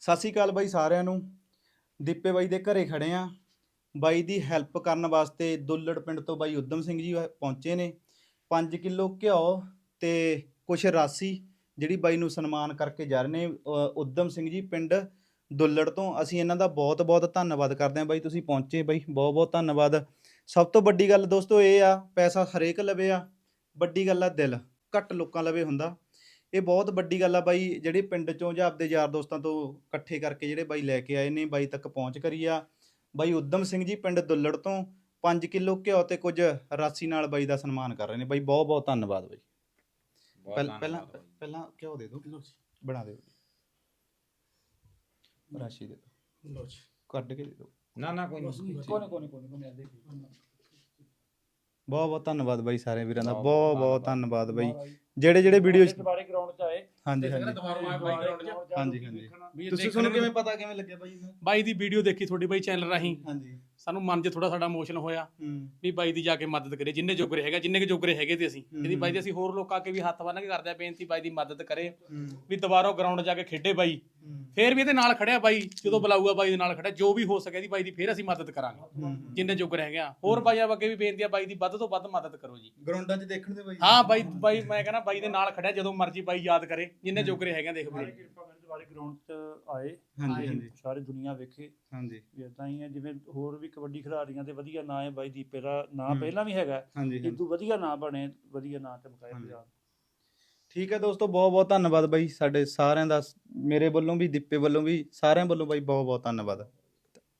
ਸਤਿ ਸ਼੍ਰੀ ਅਕਾਲ ਬਾਈ ਸਾਰਿਆਂ ਨੂੰ। ਦੀਪੇ ਬਾਈ ਦੇ ਘਰੇ ਖੜੇ ਆ। ਬਾਈ ਦੀ ਹੈਲਪ ਕਰਨ ਵਾਸਤੇ ਦੁੱਲੜ ਪਿੰਡ ਤੋਂ ਬਾਈ ਉਦਮ ਸਿੰਘ ਜੀ ਪਹੁੰਚੇ ਨੇ। 5 ਕਿਲੋ ਘਿਓ ਤੇ ਕੁਛ ਰਾਸੀ ਜਿਹੜੀ ਬਾਈ ਨੂੰ ਸਨਮਾਨ ਕਰਕੇ ਜਾ ਰਹੇ ਨੇ। ਅ, ਉਦਮ ਸਿੰਘ ਜੀ ਪਿੰਡ ਦੁੱਲੜ ਤੋਂ। ਅਸੀਂ ਇਹਨਾਂ ਦਾ ਬਹੁਤ ਬਹੁਤ ਧੰਨਵਾਦ ਕਰਦੇ ਹਾਂ ਬਾਈ। ਤੁਸੀਂ ਪਹੁੰਚੇ ਬਾਈ। ਬਹੁਤ ਬਹੁਤ ਧੰਨਵਾਦ। ਸਭ ਤੋਂ ਵੱਡੀ ਗੱਲ ਦੋਸਤੋ ਇਹ ਆ ਪੈਸਾ ਹਰੇਕ ਲਵੇ ਆ। ਵੱਡੀ ਗੱਲ ਆ ਦਿਲ। ਘੱਟ ਲੋਕਾਂ ਲਵੇ ਹੁੰਦਾ। ਇਹ ਬਹੁਤ ਵੱਡੀ ਗੱਲ ਆ ਬਾਈ ਜਿਹੜੇ ਪਿੰਡ ਚੋਂ ਜਾਂ ਆਪਦੇ ਯਾਰ ਦੋਸਤਾਂ ਤੋਂ ਇਕੱਠੇ ਕਰਕੇ ਜਿਹੜੇ ਬਾਈ ਲੈ ਕੇ ਆਏ ਨੇ ਬਾਈ ਤੱਕ ਪਹੁੰਚ ਕਰੀ ਆ। ਬਾਈ ਉਦਮ ਸਿੰਘ ਜੀ ਪਿੰਡ ਦੁੱਲੜ ਤੋਂ 5 ਕਿਲੋ ਘਿਓ ਤੇ ਕੁਝ ਰਾਸੀ ਨਾਲ ਬਾਈ ਦਾ ਸਨਮਾਨ ਕਰ ਰਹੇ ਨੇ। ਬਾਈ ਬਹੁਤ ਬਹੁਤ ਧੰਨਵਾਦ ਬਾਈ। ਪਹਿਲਾਂ ਪਹਿਲਾਂ ਘਿਓ ਦੇ ਦਿਓ ਬਣਾ ਦਿਓ। ਰਾਸ਼ੀ ਦੇ ਦਿਓ। ਕੱਢ ਕੇ ਦੇ ਦਿਓ। ਨਾ ਨਾ ਕੋਈ ਨਹੀਂ ਕੋਨੇ ਕੋਨੇ ਕੋਨੇ ਕੋਨੇ ਆਦੇ ਬਹੁਤ ਬਹੁਤ ਧੰਨਵਾਦ ਬਾਈ ਸਾਰੇ ਵੀਰਾਂ ਦਾ। ਬਹੁਤ ਬਹੁਤ ਧੰਨਵਾਦ। ਬਾਈ। ਜਿਹੜੇ ਜਿਹੜੇ ਵੀਡੀਓ ਦੁਬਾਰੇ ਗਰਾਊਂਡ ਚ ਆਏ। ਹਾਂਜੀ ਹਾਂਜੀ। ਦੁਬਾਰਾ ਆਏ ਬਾਈ ਗਰਾਊਂਡ ਚ। ਹਾਂਜੀ ਹਾਂਜੀ। ਤੁਸੀਂ ਤੁਹਾਨੂੰ ਕਿਵੇਂ ਪਤਾ ਕਿਵੇਂ ਲੱਗਿਆ ਬਾਈ ਨੂੰ? ਬਾਈ ਦੀ ਵੀਡੀਓ ਦੇਖੀ ਤੁਹਾਡੀ ਬਾਈ ਚੈਨਲ ਰਾਹੀਂ। ਹਾਂਜੀ। ਸਾਨੂੰ ਮਨ 'ਚ ਥੋੜਾ ਸਾਡਾ ਇਮੋਸ਼ਨ ਹੋਇਆ ਵੀ ਬਾਈ ਦੀ ਜਾ ਕੇ ਮਦਦ ਕਰੇ ਜਿੰਨੇ ਜੋਗਰੇ ਹੈਗਾ ਜਿੰਨੇ ਕੇ ਜੋਗਰੇ ਹੈਗੇ ਤੇ ਅਸੀਂ। ਇਹਦੀ ਬਾਈ ਦੀ ਅਸੀਂ ਹੋਰ ਲੋਕਾਂ ਕੇ ਵੀ ਹੱਥ ਬੰਨ ਕੇ ਕਰਦੇ ਆ ਬੇਨਤੀ ਬਾਈ ਦੀ ਮਦਦ ਕਰੇ। ਵੀ ਦੁਬਾਰਾ ਗਰਾਊਂਡ ਜਾ ਕੇ ਖੇਡੇ ਬਾਈ। ਫੇਰ ਵੀ ਇਹਦੇ ਨਾਲ ਖੜਿਆ ਬਾਈ ਜਦੋਂ ਬੁਲਾਊਗਾ ਬਾਈ ਦੇ ਨਾਲ ਖੜਿਆ ਜੋ ਵੀ ਹੋ ਸਕੇ ਇਹਦੀ ਬਾਈ ਦੀ ਫੇਰ ਅਸੀਂ ਮਦਦ ਕਰਾਂਗੇ। ਜਿੰਨੇ ਜੋਗਰੇ ਹੈਗੇ ਆ। ਹੋਰ ਬਾਈਆਂ ਅੱਗੇ ਵੀ ਬੇਨਤੀ ਆ ਬਾਈ ਦੀ ਵੱਧ ਤੋਂ ਵੱਧ ਮਦਦ ਕਰੋ ਜੀ। ਗਰਾਊਂਡਾਂ 'ਚ ਦੇਖਣ ਦੇ ਬਾਈ? ਹਾਂ ਬਾਈ ਬਾਈ ਮੈਂ ਕਹਿੰਦਾ ਬਾਈ ਦੇ ਨਾਲ ਖੜਿਆ ਜਦੋਂ ਮਰਜ਼ੀ ਬਾਈ ਯਾਦ ਕਰੇ ਜਿੰਨੇ ਜੋਗਰੇ ਹੈਗੇ ਆ ਦੇਖ ਸਾਰੇ ਵੀਰੇ ਕਿਰਪਾ ਕਰਕੇ ਦੁਬਾਰੇ ਗਰਾਊਂਡ ਚ ਆਏ। ਹਾਂਜੀ ਤੇ ਹਾਂਜੀ। ਸਾਰੀ ਦੁਨੀਆ ਵੇਖੇ। ਹਾਂਜੀ। ਵੀ ਇਦਾਂ ਹੀ ਹੈ ਜਿਵੇਂ ਹੋਰ ਵੀ ਕਬੱਡੀ ਖਿਡਾਰੀਆਂ ਦੇ ਵਧੀਆ ਨਾਂ ਹੈ ਬਾਈ ਦੀਪੇ ਦਾ ਨਾਂ। ਪਹਿਲਾਂ ਵੀ ਹੈਗਾ। ਹਾਂਜੀ ਹਾਂਜੀ। ਇਦੋਂ ਵਧੀਆ ਨਾਂ ਬਣੇ ਵਧੀਆ ਨਾਂ ਚਮਕਾਏ। ਪੰਜਾਬ। ਠੀਕ ਹੈ ਦੋਸਤੋ, ਬਹੁਤ ਬਹੁਤ ਧੰਨਵਾਦ ਬਾਈ ਸਾਡੇ ਸਾਰਿਆਂ ਦਾ, ਮੇਰੇ ਵੱਲੋਂ ਵੀ, ਦੀਪੇ ਵੱਲੋਂ ਵੀ, ਸਾਰਿਆਂ ਵੱਲੋਂ ਬਾਈ ਬਹੁਤ ਬਹੁਤ ਧੰਨਵਾਦ।